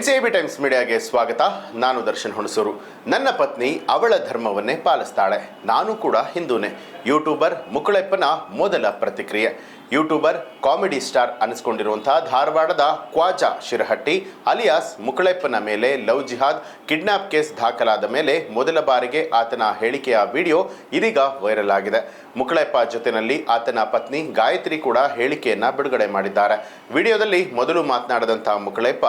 N C B times ಮೀಡಿಯಾಗೆ ಸ್ವಾಗತ. ನಾನು ದರ್ಶನ್ ಹುಣಸೂರು. ನನ್ನ ಪತ್ನಿ ಅವಳ ಧರ್ಮವನ್ನೇ ಪಾಲಿಸ್ತಾಳೆ. ನಾನು ಕೂಡ ಹಿಂದೂನೇ. ಯೂಟ್ಯೂಬರ್ ಮುಕುಳೆಪ್ಪನ ಮೊದಲ ಪ್ರತಿಕ್ರಿಯೆ. ಯೂಟ್ಯೂಬರ್, ಕಾಮಿಡಿ ಸ್ಟಾರ್ ಅನಿಸ್ಕೊಂಡಿರುವಂತಹ ಧಾರವಾಡದ ಕ್ವಾಜಾ ಶಿರಹಟ್ಟಿ, ಅಲಿಯಾಸ್ ಮುಕುಳೆಪ್ಪನ ಮೇಲೆ ಲವ್ ಜಿಹಾದ್, ಕಿಡ್ನಾಪ್ ಕೇಸ್ ದಾಖಲಾದ ಮೇಲೆ ಮೊದಲ ಬಾರಿಗೆ ಆತನ ಹೇಳಿಕೆಯ ವಿಡಿಯೋ ಇದೀಗ ವೈರಲ್ ಆಗಿದೆ. ಮುಕುಳೆಪ್ಪ ಜೊತೆಯಲ್ಲಿ ಆತನ ಪತ್ನಿ ಗಾಯತ್ರಿ ಕೂಡ ಹೇಳಿಕೆಯನ್ನ ಬಿಡುಗಡೆ ಮಾಡಿದ್ದಾರೆ. ವಿಡಿಯೋದಲ್ಲಿ ಮೊದಲು ಮಾತನಾಡದಂತಹ ಮುಕುಳೆಪ್ಪ,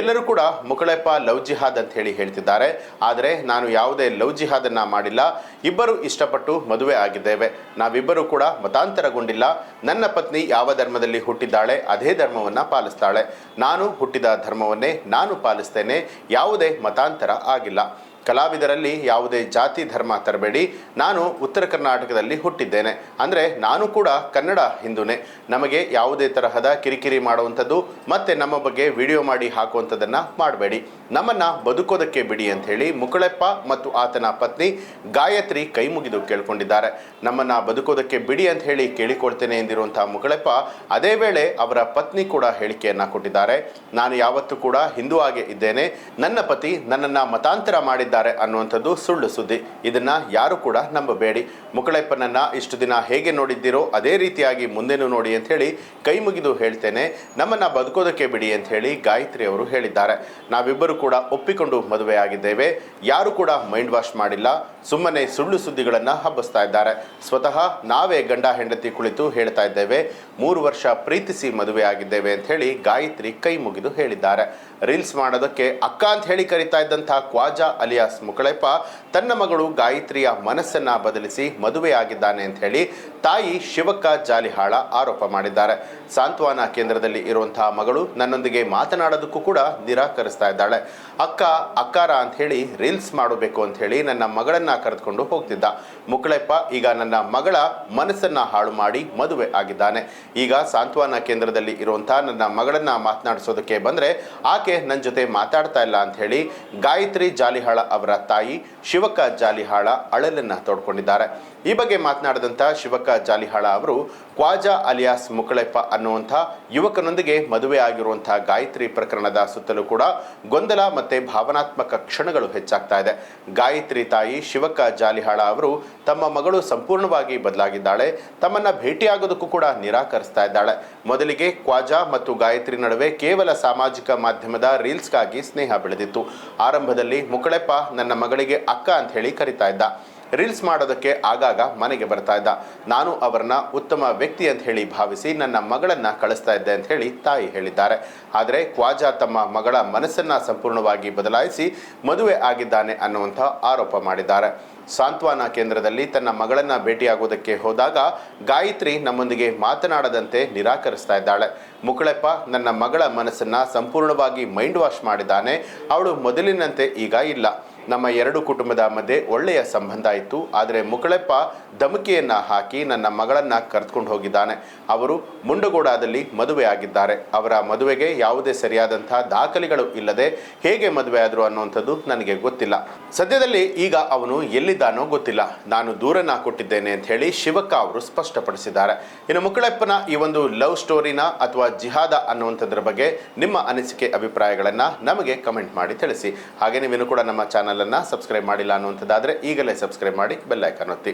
ಎಲ್ಲರೂ ಕೂಡ ಮುಕುಳೆಪ್ಪ ಲವ್ ಜಿಹಾದ್ ಅಂತ ಹೇಳಿ ಹೇಳ್ತಿದ್ದಾರೆ. ಆದರೆ ನಾನು ಯಾವುದೇ ಲವ್ ಜಿಹಾದ್ ಅನ್ನ ಮಾಡಿಲ್ಲ. ಇಬ್ಬರು ಇಷ್ಟಪಟ್ಟು ಮದುವೆ ಆಗಿದ್ದೇವೆ. ನಾವಿಬ್ಬರೂ ಕೂಡ ಮತಾಂತರಗೊಂಡಿಲ್ಲ. ನನ್ನ ಯಾವ ಧರ್ಮದಲ್ಲಿ ಹುಟ್ಟಿದ್ದಾಳೆ ಅದೇ ಧರ್ಮವನ್ನ ಪಾಲಿಸ್ತಾಳೆ. ನಾನು ಹುಟ್ಟಿದ ಧರ್ಮವನ್ನೇ ನಾನು ಪಾಲಿಸ್ತೇನೆ ಯಾವುದೇ ಮತಾಂತರ ಆಗಿಲ್ಲ. ಕಲಾವಿದರಲ್ಲಿ ಯಾವುದೇ ಜಾತಿ, ಧರ್ಮ ತರಬೇಡಿ. ನಾನು ಉತ್ತರ ಕರ್ನಾಟಕದಲ್ಲಿ ಹುಟ್ಟಿದ್ದೇನೆ. ಅಂದರೆ ನಾನು ಕೂಡ ಕನ್ನಡ ಹಿಂದೂನೇ. ನಮಗೆ ಯಾವುದೇ ತರಹದ ಕಿರಿಕಿರಿ ಮಾಡುವಂಥದ್ದು, ಮತ್ತು ನಮ್ಮ ಬಗ್ಗೆ ವಿಡಿಯೋ ಮಾಡಿ ಹಾಕುವಂಥದ್ದನ್ನು ಮಾಡಬೇಡಿ. ನಮ್ಮನ್ನು ಬದುಕೋದಕ್ಕೆ ಬಿಡಿ ಅಂತ ಹೇಳಿ ಮುಕುಳೆಪ್ಪ ಮತ್ತು ಆತನ ಪತ್ನಿ ಗಾಯತ್ರಿ ಕೈ ಮುಗಿದು ಕೇಳ್ಕೊಂಡಿದ್ದಾರೆ. ನಮ್ಮನ್ನು ಬದುಕೋದಕ್ಕೆ ಬಿಡಿ ಅಂತ ಹೇಳಿ ಕೇಳಿಕೊಳ್ತೇನೆ ಎಂದಿರುವಂಥ ಮುಕುಳೆಪ್ಪ ಅದೇ ವೇಳೆ ಅವರ ಪತ್ನಿ ಕೂಡ ಹೇಳಿಕೆಯನ್ನು ಕೊಟ್ಟಿದ್ದಾರೆ. ನಾನು ಯಾವತ್ತೂ ಕೂಡ ಹಿಂದೂ ಆಗೇ ಇದ್ದೇನೆ. ನನ್ನ ಪತಿ ನನ್ನನ್ನು ಮತಾಂತರ ಮಾಡಿದ್ದಾರೆ ಅನ್ನುವಂಥದ್ದು ಸುಳ್ಳು ಸುದ್ದಿ. ಇದನ್ನ ಯಾರು ಕೂಡ ನಂಬಬೇಡಿ. ಮುಕುಳೆಪ್ಪನನ್ನ ಇಷ್ಟು ದಿನ ಹೇಗೆ ನೋಡಿದ್ದೀರೋ ಅದೇ ರೀತಿಯಾಗಿ ಮುಂದೆನೂ ನೋಡಿ ಅಂತ ಹೇಳಿ ಕೈ ಮುಗಿದು ಹೇಳ್ತೇನೆ. ನಮ್ಮನ್ನ ಬದುಕೋದಕ್ಕೆ ಬಿಡಿ ಅಂತ ಹೇಳಿ ಗಾಯತ್ರಿ ಅವರು ಹೇಳಿದ್ದಾರೆ. ನಾವಿಬ್ಬರು ಕೂಡ ಒಪ್ಪಿಕೊಂಡು ಮದುವೆ ಆಗಿದ್ದೇವೆ. ಯಾರು ಕೂಡ ಮೈಂಡ್ ವಾಶ್ ಮಾಡಿಲ್ಲ. ಸುಮ್ಮನೆ ಸುಳ್ಳು ಸುದ್ದಿಗಳನ್ನ ಹಬ್ಬಿಸ್ತಾ ಇದ್ದಾರೆ. ಸ್ವತಃ ನಾವೇ ಗಂಡ ಹೆಂಡತಿ ಕುಳಿತು ಹೇಳ್ತಾ ಇದ್ದೇವೆ. ಮೂರು ವರ್ಷ ಪ್ರೀತಿಸಿ ಮದುವೆ ಆಗಿದ್ದೇವೆ ಅಂತ ಹೇಳಿ ಗಾಯತ್ರಿ ಕೈ ಮುಗಿದು ಹೇಳಿದ್ದಾರೆ. ರೀಲ್ಸ್ ಮಾಡೋದಕ್ಕೆ ಅಕ್ಕ ಅಂತ ಹೇಳಿ ಕರಿತಾ ಇದ್ದಂತಹ ಕ್ವಾಜಾ ಅಲಿಯಾಸ್ ಮುಕಳೆಪ್ಪ ತನ್ನ ಮಗಳು ಗಾಯತ್ರಿಯ ಮನಸ್ಸನ್ನ ಬದಲಿಸಿ ಮದುವೆಯಾಗಿದ್ದಾನೆ ಅಂತ ಹೇಳಿ ತಾಯಿ ಶಿವಕ್ಕ ಜಾಲಿಹಾಳ ಆರೋಪ ಮಾಡಿದ್ದಾರೆ. ಸಾಂತ್ವನ ಕೇಂದ್ರದಲ್ಲಿ ಇರುವಂತಹ ಮಗಳು ನನ್ನೊಂದಿಗೆ ಮಾತನಾಡೋದಕ್ಕೂ ಕೂಡ ನಿರಾಕರಿಸ್ತಾ ಇದ್ದಾಳೆ. ಅಕ್ಕ, ಅಕ್ಕಾರ ಅಂತ ಹೇಳಿ ರೀಲ್ಸ್ ಮಾಡಬೇಕು ಅಂತ ಹೇಳಿ ನನ್ನ ಮಗಳನ್ನ ಕರೆದುಕೊಂಡು ಹೋಗ್ತಿದ್ದ. ಮುಕಳೆಪ್ಪ ಈಗ ನನ್ನ ಮಗಳ ಮನಸ್ಸನ್ನ ಹಾಳು ಮಾಡಿ ಮದುವೆ ಆಗಿದ್ದಾನೆ. ಈಗ ಸಾಂತ್ವನ ಕೇಂದ್ರದಲ್ಲಿ ಇರುವಂತಹ ನನ್ನ ಮಗಳನ್ನ ಮಾತನಾಡಿಸೋದಕ್ಕೆ ಬಂದ್ರೆ ಆಕೆ ನನ್ನ ಜೊತೆ ಮಾತಾಡ್ತಾ ಇಲ್ಲ ಅಂತ ಹೇಳಿ ಗಾಯತ್ರಿ ಜಾಲಿಹಾಳ ಅವರ ತಾಯಿ ಶಿವಕ ಜಾಲಿಹಾಳ ಅಳಲನ್ನ ತೋಡ್ಕೊಂಡಿದ್ದಾರೆ. ಈ ಬಗ್ಗೆ ಮಾತನಾಡಿದಂಥ ಶಿವಕ ಜಾಲಿಹಾಳ ಅವರು ಕ್ವಾಜಾ ಅಲಿಯಾಸ್ ಮುಕ್ಕಳೆಪ್ಪ ಅನ್ನುವಂಥ ಯುವಕನೊಂದಿಗೆ ಮದುವೆ ಆಗಿರುವಂತಹ ಗಾಯತ್ರಿ ಪ್ರಕರಣದ ಸುತ್ತಲೂ ಕೂಡ ಗೊಂದಲ ಮತ್ತೆ ಭಾವನಾತ್ಮಕ ಕ್ಷಣಗಳು ಹೆಚ್ಚಾಗ್ತಾ ಇದೆ. ಗಾಯತ್ರಿ ತಾಯಿ ಶಿವಕ್ಕ ಜಾಲಿಹಾಳ ಅವರು ತಮ್ಮ ಮಗಳು ಸಂಪೂರ್ಣವಾಗಿ ಬದಲಾಗಿದ್ದಾಳೆ. ತಮ್ಮನ್ನ ಭೇಟಿಯಾಗೋದಕ್ಕೂ ಕೂಡ ನಿರಾಕರಿಸ್ತಾ ಇದ್ದಾಳೆ. ಮೊದಲಿಗೆ ಕ್ವಾಜಾ ಮತ್ತು ಗಾಯತ್ರಿ ನಡುವೆ ಕೇವಲ ಸಾಮಾಜಿಕ ಮಾಧ್ಯಮದ ರೀಲ್ಸ್ಗಾಗಿ ಸ್ನೇಹ ಬೆಳೆದಿತ್ತು. ಆರಂಭದಲ್ಲಿ ಮುಕ್ಕಳೆಪ್ಪ ನನ್ನ ಮಗಳಿಗೆ ಅಕ್ಕ ಅಂತ ಹೇಳಿ ಕರಿತಾ ಇದ್ದ. ರೀಲ್ಸ್ ಮಾಡೋದಕ್ಕೆ ಆಗಾಗ ಮನೆಗೆ ಬರ್ತಾ ಇದ್ದ. ನಾನು ಅವರನ್ನ ಉತ್ತಮ ವ್ಯಕ್ತಿ ಅಂತ ಹೇಳಿ ಭಾವಿಸಿ ನನ್ನ ಮಗಳನ್ನ ಕಳಿಸ್ತಾ ಇದ್ದೆ ಅಂತ ಹೇಳಿ ತಾಯಿ ಹೇಳಿದ್ದಾರೆ. ಆದರೆ ಕ್ವಾಜಾ ತಮ್ಮ ಮಗಳ ಮನಸ್ಸನ್ನ ಸಂಪೂರ್ಣವಾಗಿ ಬದಲಾಯಿಸಿ ಮದುವೆ ಆಗಿದ್ದಾನೆ ಅನ್ನುವಂಥ ಆರೋಪ ಮಾಡಿದ್ದಾರೆ. ಸಾಂತ್ವನ ಕೇಂದ್ರದಲ್ಲಿ ತನ್ನ ಮಗಳನ್ನ ಭೇಟಿಯಾಗುವುದಕ್ಕೆ ಹೋದಾಗ ಗಾಯತ್ರಿ ನಮ್ಮೊಂದಿಗೆ ಮಾತನಾಡದಂತೆ ನಿರಾಕರಿಸ್ತಾ ಇದ್ದಾಳೆ. ಮುಕಳೆಪ್ಪ ನನ್ನ ಮಗಳ ಮನಸ್ಸನ್ನ ಸಂಪೂರ್ಣವಾಗಿ ಮೈಂಡ್ ವಾಶ್ ಮಾಡಿದ್ದಾನೆ. ಅವಳು ಮೊದಲಿನಂತೆ ಈಗ ಇಲ್ಲ. ನಮ್ಮ ಎರಡು ಕುಟುಂಬದ ಮಧ್ಯೆ ಒಳ್ಳೆಯ ಸಂಬಂಧ ಇತ್ತು. ಆದರೆ ಮುಕಳೆಪ್ಪ ಧಮಕಿಯನ್ನು ಹಾಕಿ ನನ್ನ ಮಗಳನ್ನು ಕರೆದುಕೊಂಡು ಹೋಗಿದ್ದಾನೆ. ಅವರು ಮುಂಡಗೋಡದಲ್ಲಿ ಮದುವೆ ಆಗಿದ್ದಾರೆ. ಅವರ ಮದುವೆಗೆ ಯಾವುದೇ ಸರಿಯಾದಂತಹ ದಾಖಲೆಗಳು ಇಲ್ಲದೆ ಹೇಗೆ ಮದುವೆ ಆದರು ಅನ್ನುವಂಥದ್ದು ನನಗೆ ಗೊತ್ತಿಲ್ಲ. ಸದ್ಯದಲ್ಲಿ ಈಗ ಅವನು ಎಲ್ಲಿದ್ದಾನೋ ಗೊತ್ತಿಲ್ಲ. ನಾನು ದೂರನ್ನ ಕೊಟ್ಟಿದ್ದೇನೆ ಅಂತ ಹೇಳಿ ಶಿವಕ್ಕ ಅವರು ಸ್ಪಷ್ಟಪಡಿಸಿದ್ದಾರೆ. ಇನ್ನು ಮುಕಳೆಪ್ಪನ ಈ ಒಂದು ಲವ್ ಸ್ಟೋರಿನ ಅಥವಾ ಜಿಹಾದ ಅನ್ನುವಂಥದ್ರ ಬಗ್ಗೆ ನಿಮ್ಮ ಅನಿಸಿಕೆ ಅಭಿಪ್ರಾಯಗಳನ್ನು ನಮಗೆ ಕಮೆಂಟ್ ಮಾಡಿ ತಿಳಿಸಿ. ಹಾಗೆ ನೀವೇನು ಕೂಡ ನಮ್ಮ ಚಾನಲನ್ನು ಸಬ್ಸ್ಕ್ರೈಬ್ ಮಾಡಿಲ್ಲ ಅನ್ನುವಂಥದ್ದಾದರೆ ಈಗಲೇ ಸಬ್ಸ್ಕ್ರೈಬ್ ಮಾಡಿ ಬೆಲ್ಲೈಕನ್ ಒತ್ತಿ.